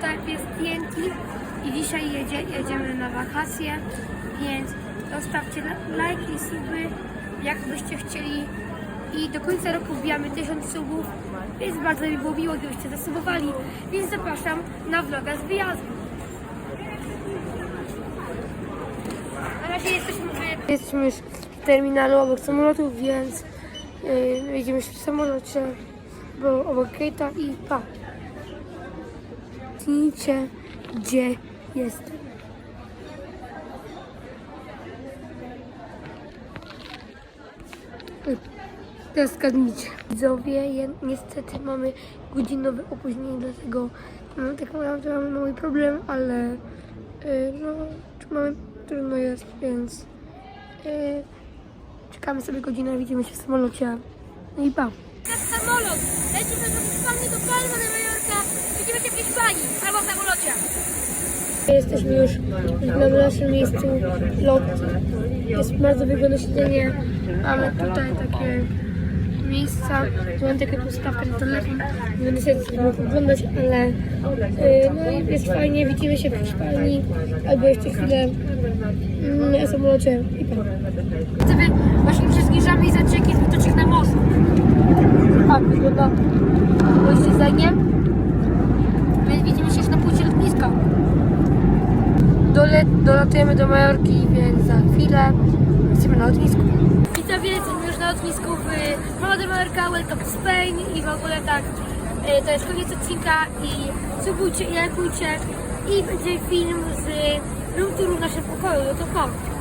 tutaj jest TNT i dzisiaj jedzie, jedziemy na wakacje, więc zostawcie la- lajki suby, jakbyście chcieli. I do końca roku wbijamy 1000 subów, więc bardzo mi było miło, gdybyście zasubowali, więc zapraszam na vloga z wyjazdu. Na razie jesteśmy w... Jesteśmy już w terminalu obok samolotu, więc yy, jedziemy w samolocie, bo obok gate'a i pa. Zgadnijcie, gdzie jestem. Teraz zgadnijcie. Widzowie, je, niestety mamy godzinowe opóźnienie, dlatego no, tak naprawdę mamy mały problem, ale y, no, mamy, trudno jest, więc y, czekamy sobie godzinę, widzimy się w samolocie. No i pa. samolot. Lecimy do Hiszpanii, do Palma de Mallorca. Widzimy się w Hiszpanii, albo w samolocie. Jesteśmy już na naszym miejscu lot. Jest bardzo wygodne siedzenie. Mamy tutaj takie miejsca. Tu mam taką podstawkę na telefon. Będę sobie tego oglądać, ale y, no i jest fajnie. Widzimy się w Hiszpanii albo jeszcze chwilę mm, na samolocie. I pa. Sobie właśnie zniżamy i zobaczcie jaki jest widoczek na most. Tak wygląda moździerzenie. Więc widzimy się już na płycie lotniska. Dole, dolatujemy do Majorki, więc za chwilę jesteśmy na lotnisku. Widzowie, jesteśmy już na lotnisku w de Mallorca, welcome to Spain i w ogóle tak, e, to jest koniec odcinka i subujcie i lajkujcie i będzie film z room touru w naszym pokoju, no to chodź.